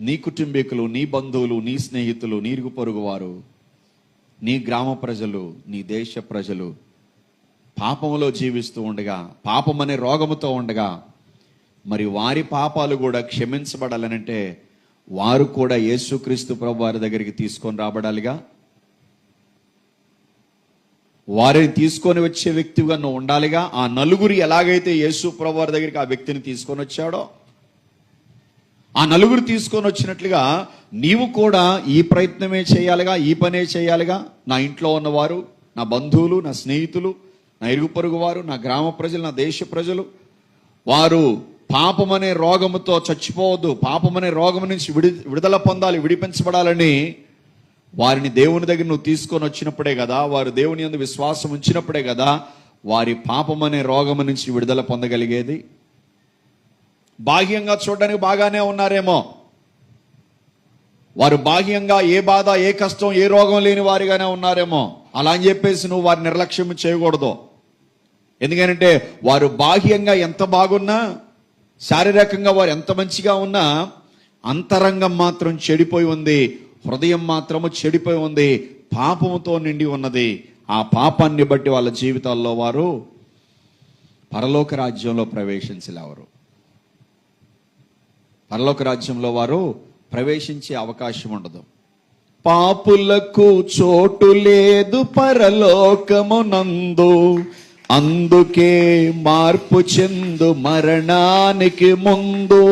నీ కుటుంబీకులు నీ బంధువులు నీ స్నేహితులు నీరుగు పొరుగు వారు నీ గ్రామ ప్రజలు నీ దేశ ప్రజలు పాపములో జీవిస్తూ ఉండగా పాపం అనే రోగముతో ఉండగా మరి వారి పాపాలు కూడా క్షమించబడాలనంటే వారు కూడా యేసుక్రీస్తు ప్రభు వారి దగ్గరికి తీసుకొని రాబడాలిగా? వారిని తీసుకొని వచ్చే వ్యక్తిగా నువ్వు ఉండాలిగా? ఆ నలుగురు ఎలాగైతే యేసు ప్రభు వారి దగ్గరికి ఆ వ్యక్తిని తీసుకొని వచ్చాడో ఆ నలుగురు తీసుకొని వచ్చినట్లుగా నీవు కూడా ఈ ప్రయత్నమే చేయాలిగా ఈ పనే చేయాలిగా. నా ఇంట్లో ఉన్నవారు నా బంధువులు నా స్నేహితులు నా ఇరుగు పొరుగు వారు నా గ్రామ ప్రజలు నా దేశ ప్రజలు వారు పాపమనే రోగముతో చచ్చిపోవద్దు పాపమనే రోగం నుంచి విడి విడుదల పొందాలి విడిపించబడాలని వారిని దేవుని దగ్గర నువ్వు తీసుకొని వచ్చినప్పుడే కదా వారు దేవుని యందు విశ్వాసం ఉంచినప్పుడే కదా వారి పాపమనే రోగము నుంచి విడుదల పొందగలిగేది. బాహ్యంగా చూడడానికి బాగానే ఉన్నారేమో. వారు బాహ్యంగా ఏ బాధ ఏ కష్టం ఏ రోగం లేని వారిగానే ఉన్నారేమో. అలా అని చెప్పేసి నువ్వు వారి నిర్లక్ష్యం చేయకూడదు. ఎందుకంటే వారు బాహ్యంగా ఎంత బాగున్నా శారీరకంగా వారు ఎంత మంచిగా ఉన్నా అంతరంగం మాత్రం చెడిపోయి ఉంది హృదయం మాత్రము చెడిపోయి ఉంది పాపముతో నిండి ఉన్నది. ఆ పాపాన్ని బట్టి వాళ్ళ జీవితాల్లో వారు పరలోక రాజ్యంలో ప్రవేశించలేవరు. పరలోక రాజ్యంలో వారు ప్రవేశించే అవకాశం ఉండదు. పాపులకు చోటు లేదు పరలోకమునందు అందుకే మార్పు చెందు మరణానికి ముందు.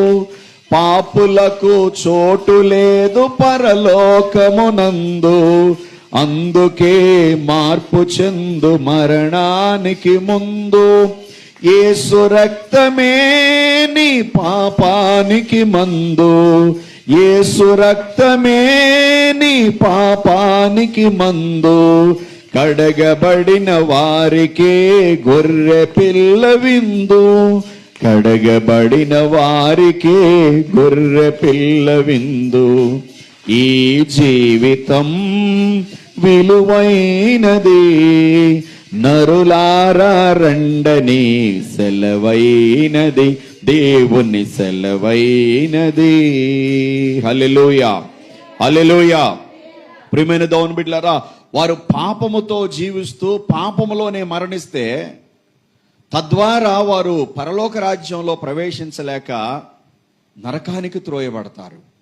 పాపులకు చోటు లేదు పరలోకమునందు అందుకే మార్పు చెందు మరణానికి ముందు. యేసు రక్తమే నీ పాపానికి మందు. యేసు రక్తమే నీ పాపానికి మందు. కడగబడిన వారికే గొర్రె పిల్ల విందు. కడగబడిన వారికే గొర్రె పిల్ల విందు. ఈ జీవితం విలువైనది. నరులారండని సెలవైనది దేవుని సెలవైనది. హల్లెలూయా హల్లెలూయా. ప్రియమైన దౌన్ బిడ్డలారా వారు పాపముతో జీవిస్తూ పాపములోనే మరణిస్తే తద్వారా వారు పరలోక రాజ్యంలో ప్రవేశించలేక నరకానికి త్రోయబడతారు.